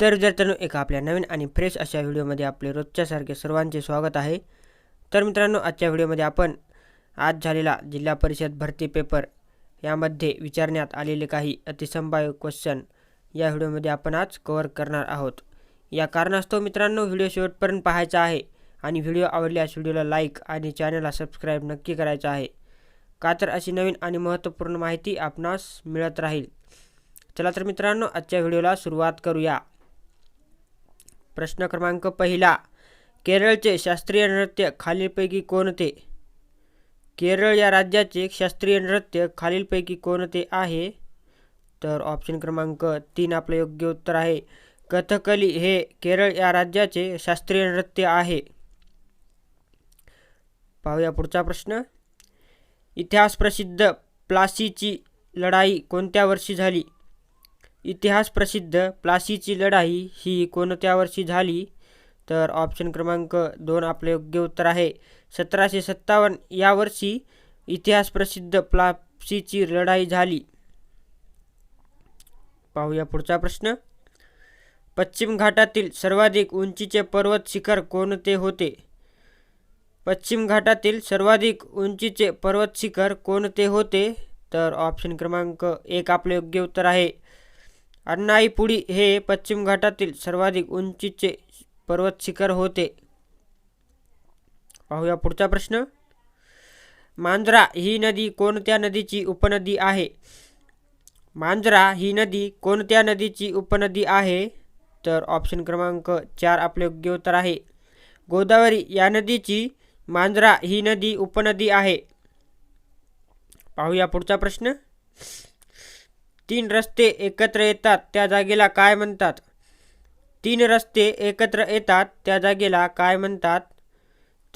तर विद्यार्थ्यांनो एका आपल्या नवीन आणि फ्रेश अशा व्हिडिओमध्ये आपले रोजच्यासारखे सर्वांचे स्वागत आहे. तर मित्रांनो आजच्या व्हिडिओमध्ये आपण आज झालेला जिल्हा परिषद भरती पेपर यामध्ये विचारण्यात आलेले काही अतिसंभाव्य क्वेश्चन या व्हिडिओमध्ये आपण आज कव्हर करणार आहोत. या कारणास्तव मित्रांनो व्हिडिओ शेवटपर्यंत पाहायचा आहे आणि व्हिडिओ आवडल्यास व्हिडिओला लाईक आणि चॅनलला सबस्क्राईब नक्की करायचं आहे. का तर अशी नवीन आणि महत्त्वपूर्ण माहिती आपणास मिळत राहील. चला तर मित्रांनो आजच्या व्हिडिओला सुरुवात करूया. प्रश्न क्रमांक पहिला. केरळचे शास्त्रीय नृत्य खालीलपैकी कोणते केरळ या राज्याचे शास्त्रीय नृत्य खालीलपैकी कोणते आहे? तर ऑप्शन क्रमांक तीन आपलं योग्य उत्तर आहे. कथकली हे केरळ या राज्याचे शास्त्रीय नृत्य आहे. पाहूया पुढचा प्रश्न. इतिहास प्रसिद्ध प्लासीची लढाई कोणत्या वर्षी झाली? इतिहास प्रसिद्ध. प्लासीची लढाई ही कोणत्या वर्षी झाली. तर ऑप्शन क्रमांक दोन आपले योग्य उत्तर आहे. सतराशे सत्तावन्न या वर्षी इतिहास प्रसिद्ध प्लासीची लढाई झाली. पाहूया पुढचा प्रश्न. पश्चिम घाटातील सर्वाधिक उंचीचे पर्वत शिखर कोणते होते? पश्चिम घाटातील सर्वाधिक उंचीचे पर्वत शिखर कोणते होते? तर ऑप्शन क्रमांक एक आपले योग्य उत्तर आहे. अण्णाईपुडी हे पश्चिम घाटातील सर्वाधिक उंचीचे पर्वत शिखर होते. पाहूया पुढचा प्रश्न. मांजरा ही नदी कोणत्या नदीची उपनदी आहे? मांजरा ही नदी कोणत्या नदीची उपनदी आहे? तर ऑप्शन क्रमांक चार आपले योग्य उत्तर आहे. गोदावरी या नदीची मांजरा ही नदी उपनदी आहे. पाहूया पुढचा प्रश्न. तीन रस्ते एकत्र येतात त्या जागेला काय म्हणतात? तीन रस्ते एकत्र येतात त्या जागेला काय म्हणतात?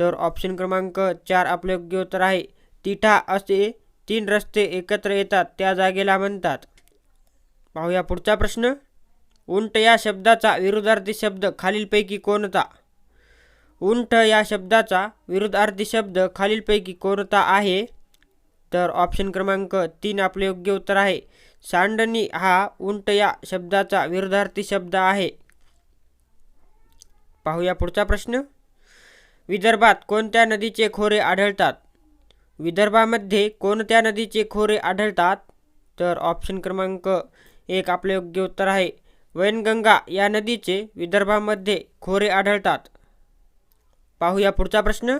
तर ऑप्शन क्रमांक चार आपले योग्य उत्तर आहे. तिठा असे तीन रस्ते एकत्र येतात त्या जागेला म्हणतात. पाहूया पुढचा प्रश्न. उंट या शब्दाचा विरुद्धार्थी शब्द खालीलपैकी कोणता? उंट या शब्दाचा विरुद्धार्थी शब्द खालीलपैकी कोणता आहे? तर ऑप्शन क्रमांक तीन आपले योग्य उत्तर आहे. सांडणी हा उंट या शब्दाचा विरुद्धार्थी शब्द आहे. पाहूया पुढचा प्रश्न. विदर्भात कोणत्या नदीचे खोरे आढळतात? विदर्भामध्ये कोणत्या नदीचे खोरे आढळतात? तर ऑप्शन क्रमांक एक आपले योग्य उत्तर आहे. वैनगंगा या नदीचे विदर्भामध्ये खोरे आढळतात. पाहूया पुढचा प्रश्न.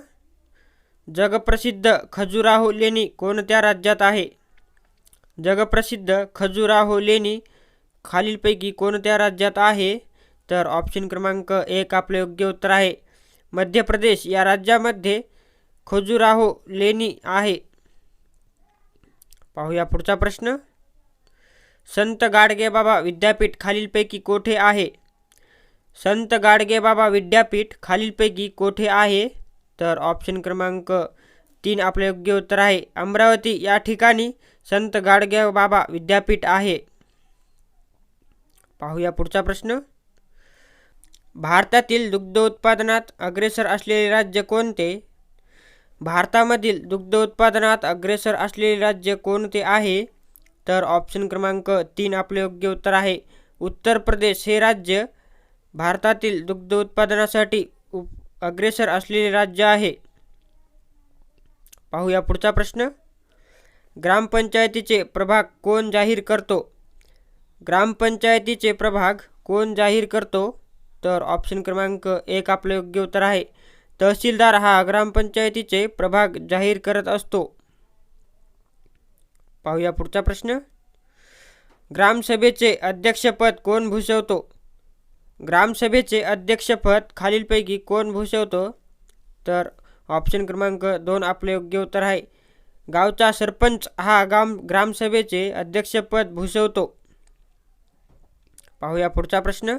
जगप्रसिद्ध खजुराहो लेणी कोणत्या राज्यात आहे? जगप्रसिद्ध खजुराहो लेणी खालीलपैकी कोणत्या राज्यात आहे? तर ऑप्शन क्रमांक एक आपले योग्य उत्तर आहे. मध्य प्रदेश या राज्यामध्ये खजुराहो लेणी आहे. पाहूया पुढचा प्रश्न. संत गाडगेबाबा विद्यापीठ खालीलपैकी कोठे आहे? संत गाडगेबाबा विद्यापीठ खालीलपैकी कोठे आहे? तर ऑप्शन क्रमांक तीन आपले योग्य उत्तर आहे. अमरावती या ठिकाणी संत गाडगेबाबा विद्यापीठ आहे. पाहूया पुढचा प्रश्न. भारतातील दुग्ध उत्पादनात अग्रेसर असलेले राज्य कोणते? भारतामधील दुग्ध उत्पादनात अग्रेसर असलेले राज्य कोणते आहे? तर ऑप्शन क्रमांक तीन आपले योग्य उत्तर आहे. उत्तर प्रदेश हे राज्य भारतातील दुग्ध उत्पादनासाठी उप अग्रेसर असलेले राज्य आहे. पाहूया पुढचा प्रश्न. ग्रामपंचायतीचे प्रभाग कोण जाहीर करतो? ग्रामपंचायतीचे प्रभाग कोण जाहीर करतो? तर ऑप्शन क्रमांक एक आपलं योग्य उत्तर आहे. तहसीलदार हा ग्रामपंचायतीचे प्रभाग जाहीर करत असतो. पाहूया पुढचा प्रश्न. ग्रामसभेचे अध्यक्षपद कोण भूषवतो? ग्रामसभेचे अध्यक्षपद खालीलपैकी कोण भूषवतो? तर ऑप्शन क्रमांक दोन आपले योग्य उत्तर आहे. गावचा सरपंच हा गाम ग्रामसभेचे अध्यक्षपद भूषवतो. पाहूया पुढचा प्रश्न.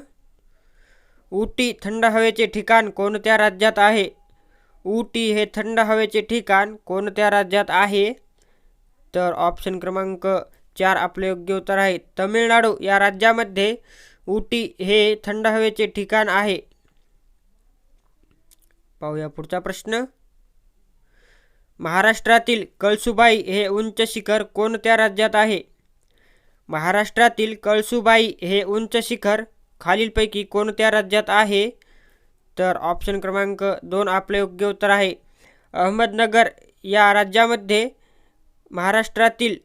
ऊटी थंड हवेचे ठिकाण कोणत्या राज्यात आहे? ऊटी हे थंड हवेचे ठिकाण कोणत्या राज्यात आहे? तर ऑप्शन क्रमांक चार आपले योग्य उत्तर आहे. तमिळनाडू या राज्यामध्ये ऊटी हे थंड हवेचे ठिकाण आहे. पाहूया पुढचा प्रश्न. महाराष्ट्रातील कळसुबाई हे उंच शिखर कोणत्या राज्यात आहे? महाराष्ट्रातील कळसुबाई हे उंच शिखर खालीलपैकी कोणत्या राज्यात आहे? तर ऑप्शन क्रमांक दोन आपले योग्य उत्तर आहे. अहमदनगर या राज्यामध्ये महाराष्ट्रातील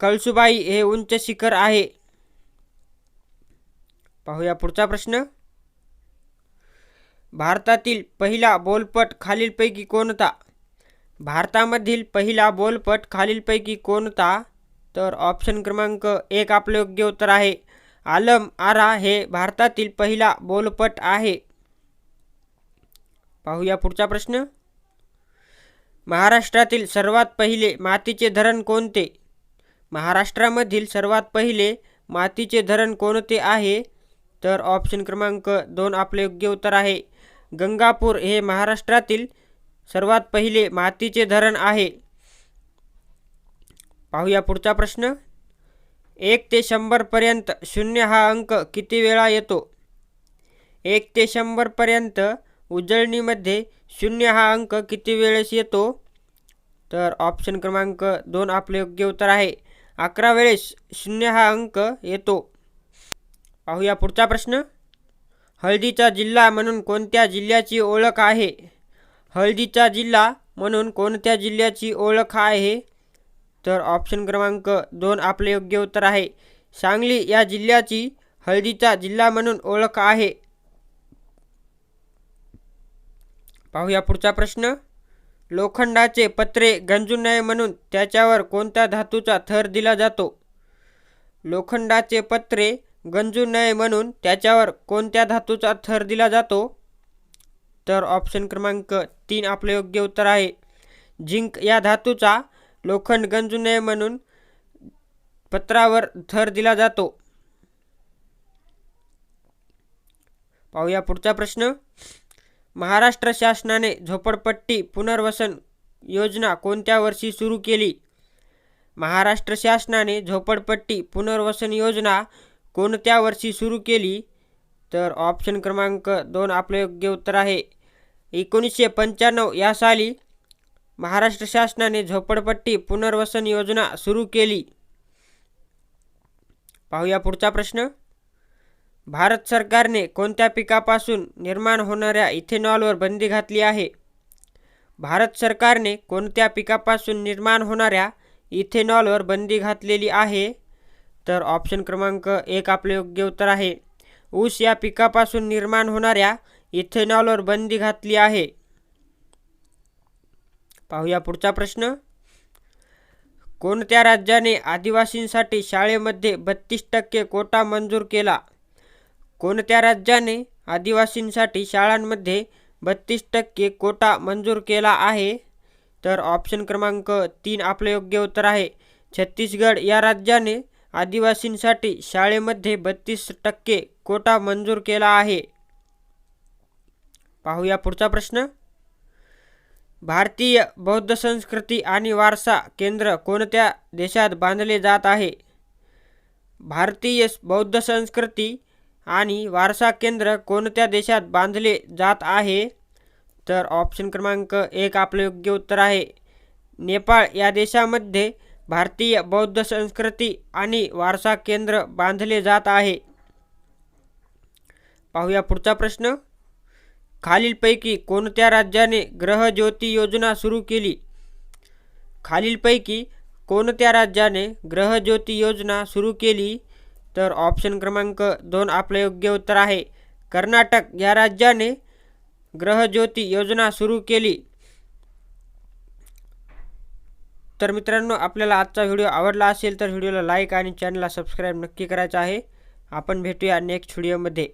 कळसुबाई हे उंच शिखर आहे. पाहूया पुढचा प्रश्न. भारतातील पहिला बोलपट खालीलपैकी कोणता भारतामधील पहिला बोलपट खालीलपैकी कोणता तर ऑप्शन क्रमांक एक आपले योग्य उत्तर आहे. आलम आरा हे भारतातील पहिला बोलपट आहे. पाहूया पुढचा प्रश्न. महाराष्ट्रातील सर्वात पहिले मातीचे धरण कोणते? महाराष्ट्रामधील सर्वात पहिले मातीचे धरण कोणते आहे? तर ऑप्शन क्रमांक दोन आपले योग्य उत्तर आहे. गंगापूर हे महाराष्ट्रातील सर्वात पहिले मातीचे धरण आहे. पाहूया पुढचा प्रश्न. एक ते शंभरपर्यंत शून्य हा अंक किती वेळा येतो? एक ते शंभरपर्यंत उजळणीमध्ये शून्य हा अंक किती वेळेस येतो? तर ऑप्शन क्रमांक दोन आपले योग्य उत्तर आहे. अकरा वेळेस शून्य हा अंक येतो. पाहूया पुढचा प्रश्न. हळदीचा जिल्हा म्हणून कोणत्या जिल्ह्याची ओळख आहे? हळदीचा जिल्हा म्हणून कोणत्या जिल्ह्याची ओळख आहे? तर ऑप्शन क्रमांक दोन आपले योग्य उत्तर आहे. सांगली या जिल्ह्याची हळदीचा जिल्हा म्हणून ओळख आहे. पाहूया पुढचा प्रश्न. लोखंडाचे पत्रे गंजू नये म्हणून त्याच्यावर कोणत्या धातूचा थर दिला जातो? लोखंडाचे पत्रे गंजू नये म्हणून त्याच्यावर कोणत्या धातूचा थर दिला जातो? तर ऑप्शन क्रमांक तीन आपले योग्य उत्तर आहे. झिंक या धातूचा लोखंड गंजू नये म्हणून पत्रावर थर दिला जातो. पाहूया पुढचा प्रश्न. महाराष्ट्र शासनाने झोपडपट्टी पुनर्वसन योजना कोणत्या वर्षी सुरू केली? महाराष्ट्र शासनाने झोपडपट्टी पुनर्वसन योजना कोणत्या वर्षी सुरू केली? तर ऑप्शन क्रमांक दोन आपलं योग्य उत्तर आहे. एकोणीसशे पंच्याण्णव या साली महाराष्ट्र शासनाने झोपडपट्टी पुनर्वसन योजना सुरू केली. पाहूया पुढचा प्रश्न. भारत सरकारने कोणत्या पिकापासून निर्माण होणाऱ्या इथेनॉलवर बंदी घातली आहे? भारत सरकारने कोणत्या पिकापासून निर्माण होणाऱ्या इथेनॉलवर बंदी घातलेली आहे? तर ऑप्शन क्रमांक एक आपले योग्य उत्तर आहे. ऊस या पिकापासून निर्माण होणाऱ्या इथेनॉलवर बंदी घातली आहे. पाहूया पुढचा प्रश्न. कोणत्या राज्याने आदिवासींसाठी शाळेमध्ये बत्तीस टक्के कोटा मंजूर केला? कोणत्या राज्याने आदिवासींसाठी शाळांमध्ये बत्तीस टक्के कोटा मंजूर केला आहे? तर ऑप्शन क्रमांक तीन आपले योग्य उत्तर आहे. छत्तीसगड या राज्याने आदिवासींसाठी शाळेमध्ये बत्तीस टक्के कोटा मंजूर केला आहे. पाहूया पुढचा प्रश्न. भारतीय बौद्ध संस्कृती आणि वारसा केंद्र कोणत्या देशात बांधले जात आहे? भारतीय बौद्ध संस्कृती आणि वारसा केंद्र कोणत्या देशात बांधले जात आहे? तर ऑप्शन क्रमांक एक आपलं योग्य उत्तर आहे. नेपाळ या देशामध्ये भारतीय बौद्ध संस्कृती आणि वारसा केंद्र बांधले जात आहे. पाहूया पुढचा प्रश्न. खालीलपैकी कोणत्या राज्याने ग्रहज्योती योजना सुरू केली? खालीलपैकी कोणत्या राज्याने ग्रहज्योती योजना सुरू केली? तर ऑप्शन क्रमांक दोन आपलं योग्य उत्तर आहे. कर्नाटक या राज्याने ग्रहज्योती योजना सुरू केली. तर मित्रांनो आपल्याला आजचा व्हिडिओ आवडला असेल तर व्हिडिओला लाईक आणि चॅनलला सबस्क्राईब नक्की करायचं आहे. आपण भेटूया नेक्स्ट व्हिडिओमध्ये.